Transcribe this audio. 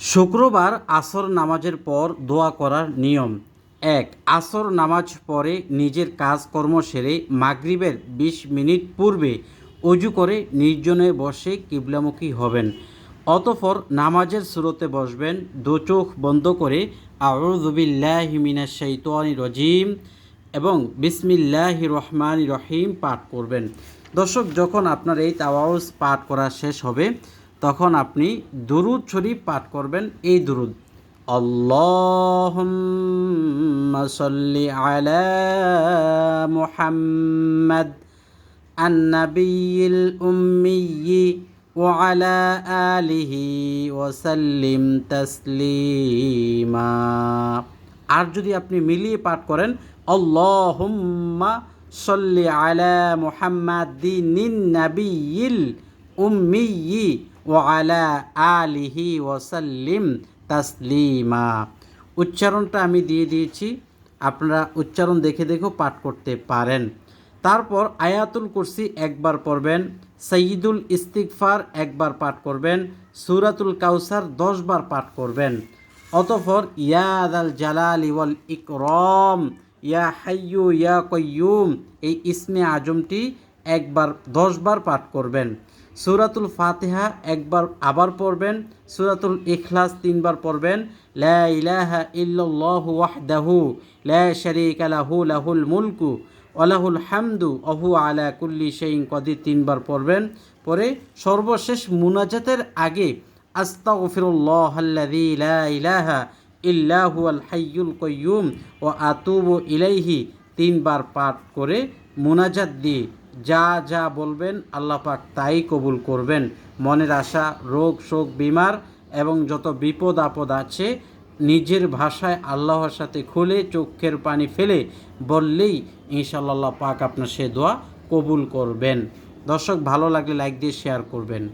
শুক্রবার আসর নামাজের পর দোয়া করার নিয়ম। এক, আসর নামাজ পরে নিজের কাজকর্ম সেরে মাগরিবের বিশ মিনিট পূর্বে অজু করে নির্জনে বসে কিবলামুখী হবেন। অতঃপর নামাজের সুরতে বসবেন, দু চোখ বন্ধ করে আউজবিল্লাহিমিনা শৈতানি রজিম এবং বিসমিল্লাহ রহমান রহিম পাঠ করবেন। দর্শক, যখন আপনার এই তাওয়াউজ পাঠ করা শেষ হবে তখন আপনি দুরুদ শরীফ পাঠ করবেন এই দুরুদ আল্লাহুম্মা সাল্লি আলা মুহাম্মাদ النبي الأمي وعلى آله وسلم تسليما আর যদি আপনি মিলিয়ে পাঠ করেন আল্লাহুম্মা সল্লি আলা মুহাম্মাদিন নাবিয়িল উম্মিয়ি ওয়া আলা আলিহি ওয়াসাল্লিম তাসলিমা। উচ্চারণটা আমি দিয়ে দিয়েছি, আপনারা উচ্চারণ দেখে দেখেও পাঠ করতে পারেন। তারপর আয়াতুল কুরসি একবার পড়বেন, সঈদুল ইস্তিকফার একবার পাঠ করবেন, সুরাতুল কাউসার দশবার পাঠ করবেন। অতঃপর ইয়াদ আল জালাল ইওয়াল ইকরম, ইয়া হাইয়ু ইয়া কয়ুম এই ইসমে আজমটি একবার, দশবার পাঠ করবেন। সুরাতুল ফাতেহা একবার আবার পড়বেন। সুরাতুল ইখলাস তিনবার পড়বেন। লা লাহু, লাহুল মুলকু ওয়ালাহুল হামদু অহু আলা কুল্লি সেইন কদির তিনবার পড়বেন। পরে সর্বশেষ মুনাজাতের আগে আস্তাগফিরুল্লাহ আল্লাযী লা ইলাহা হাইয়ুল কাইয়্যুম ও আতুবু ইলাইহি তিনবার পাঠ করে মুনাজাত দিয়ে যা যা বলবেন আল্লাহ পাক তাই কবুল করবেন। মনের আশা, রোগ, শোক, বিমার এবং যত বিপদ আপদ আছে, নিজের ভাষায় আল্লাহর সাথে খুলে চোখের পানি ফেলে বললেই ইনশাল্লাহ পাক আপনার সে দোয়া কবুল করবেন। দর্শক, ভালো লাগলে লাইক দিয়ে শেয়ার করবেন।